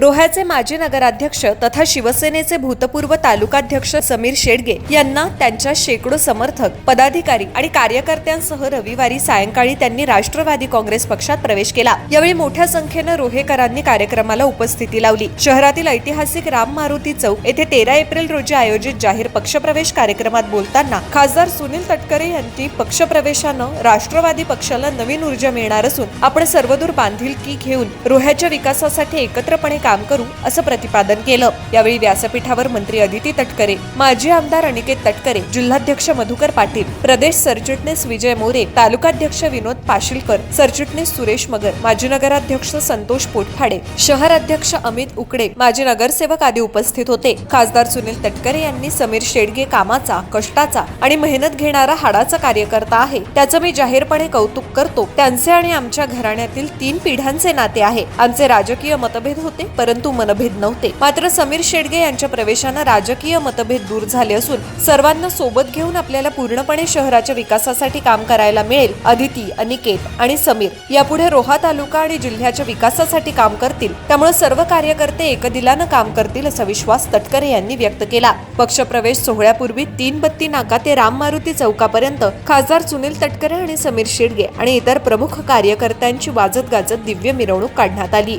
रोह्याचे माजी नगराध्यक्ष तथा शिवसेनेचे भूतपूर्व तालुकाध्यक्ष समीर शेडगे यांना त्यांच्या शेकडो समर्थक पदाधिकारी आणि कार्यकर्त्यांसह रविवारी सायंकाळी त्यांनी राष्ट्रवादी काँग्रेस पक्षात प्रवेश केला. यावेळी मोठ्या संख्येनं रोहेकरांनी कार्यक्रमाला उपस्थिती लावली. शहरातील ऐतिहासिक राम मारुती चौक येथे तेरा एप्रिल रोजी आयोजित जाहीर पक्षप्रवेश कार्यक्रमात बोलताना खासदार सुनील तटकरे यांनी पक्षप्रवेशानं राष्ट्रवादी पक्षाला नवीन ऊर्जा मिळणार असून आपण सर्वदूर बांधिलकी घेऊन रोह्याच्या विकासासाठी एकत्रपणे काम करू असं प्रतिपादन केलं. यावेळी व्यासपीठावर मंत्री अदिती तटकरे माजी आमदार अनिकेत तटकरे जिल्हाध्यक्ष मधुकर पाटील प्रदेश सरचिटणीस विजय मोरे तालुकाध्यक्ष विनोद पाशीलकर सरचिटणीस सुरेश मगर माजी नगराध्यक्ष संतोष पोटफाडे शहर अध्यक्ष अमित उकडे माजी नगरसेवक आदी उपस्थित होते. खासदार सुनील तटकरे यांनी समीर शेडगे कामाचा कष्टाचा आणि मेहनत घेणारा हाडाचा कार्यकर्ता आहे. त्याचं मी जाहीरपणे कौतुक करतो. त्यांचे आणि आमच्या घराण्यातील तीन पिढ्यांचे नाते आहे. आमचे राजकीय मतभेद होते. परंतु मनभेद नव्हते. मात्र समीर शेडगे यांच्या प्रवेशानं राजकीय मतभेद दूर झाले असून सर्वांना सोबत घेऊन आपल्याला पूर्णपणे शहराच्या विकासासाठी काम करायला मिळेल अदिती अनिकेत आणि समीर यापुढे रोहा तालुका आणि जिल्ह्याच्या विकासासाठी काम करतील. त्यामुळे सर्व कार्यकर्ते एकदिलानं काम करतील असा विश्वास तटकरे यांनी व्यक्त केला. पक्षप्रवेश सोहळ्यापूर्वी तीन बत्ती नाका ते राम मारुती चौकापर्यंत खासदार सुनील तटकरे आणि समीर शेडगे आणि इतर प्रमुख कार्यकर्त्यांची वाजत गाजत दिव्य मिरवणूक काढण्यात आली.